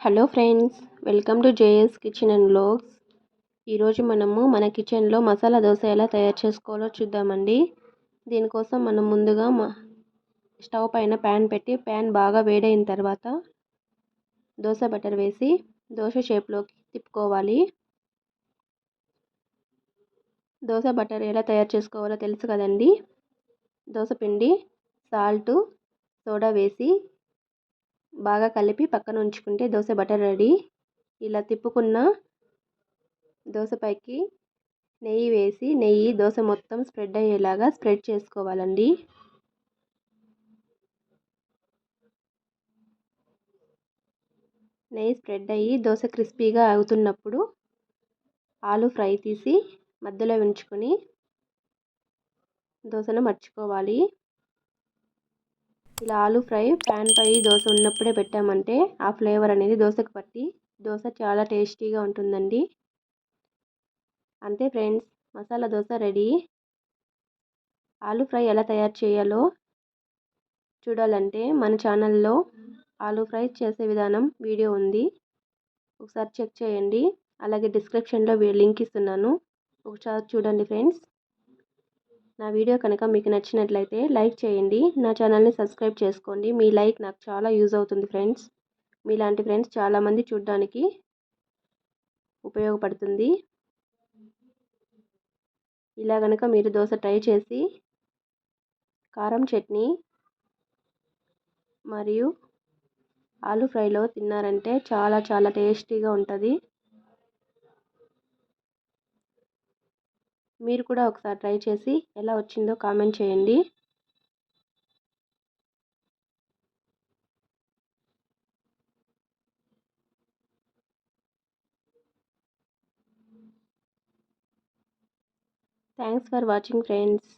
Hello friends welcome to JS kitchen and blogs ఈరోజు మనము మన కిచెన్లో మసాలా దోశ ఎలా తయారు చేసుకోవాలో చూద్దామండి. దీనికోసం మనం ముందుగా స్టవ్ పైన ప్యాన్ పెట్టి ప్యాన్ బాగా వేడైన తర్వాత దోశ బటర్ వేసి దోశ షేప్లోకి తిప్పుకోవాలి. దోశ బటర్ ఎలా తయారు చేసుకోవాలో తెలుసు కదండి. దోశ పిండి సాల్టు సోడా వేసి బాగా కలిపి పక్కన ఉంచుకుంటే దోశ బటర్ రెడీ. ఇలా తిప్పుకున్న దోశపైకి నెయ్యి వేసి నెయ్యి దోశ మొత్తం స్ప్రెడ్ అయ్యేలాగా స్ప్రెడ్ చేసుకోవాలండి. నెయ్యి స్ప్రెడ్ అయ్యి దోశ క్రిస్పీగా అవుతున్నప్పుడు ఆలు ఫ్రై తీసి మధ్యలో ఉంచుకొని దోశను మర్చుకోవాలి. ఇలా ఆలు ఫ్రై ప్యాన్ పై దోశ ఉన్నప్పుడే పెట్టామంటే ఆ ఫ్లేవర్ అనేది దోశకు పట్టి దోశ చాలా టేస్టీగా ఉంటుందండి. అంతే ఫ్రెండ్స్ మసాలా దోశ రెడీ. ఆలు ఫ్రై ఎలా తయారు చేయాలో చూడాలంటే మన ఛానల్లో ఆలు ఫ్రై చేసే విధానం వీడియో ఉంది. ఒకసారి చెక్ చేయండి. అలాగే డిస్క్రిప్షన్లో లింక్ ఇస్తున్నాను. ఒకసారి చూడండి ఫ్రెండ్స్. నా వీడియో కనుక మీకు నచ్చినట్లయితే లైక్ చేయండి. నా ఛానల్ని సబ్స్క్రైబ్ చేసుకోండి. మీ లైక్ నాకు చాలా యూజ్ అవుతుంది ఫ్రెండ్స్. మీలాంటి ఫ్రెండ్స్ చాలామంది చూడడానికి ఉపయోగపడుతుంది. ఇలా కనుక మీరు దోశ ట్రై చేసి కారం చట్నీ మరియు ఆలు ఫ్రైలో తిన్నారంటే చాలా చాలా టేస్టీగా ఉంటుంది. మీరు కూడా ఒకసారి ట్రై చేసి ఎలా వచ్చిందో కామెంట్ చేయండి. Thanks for watching friends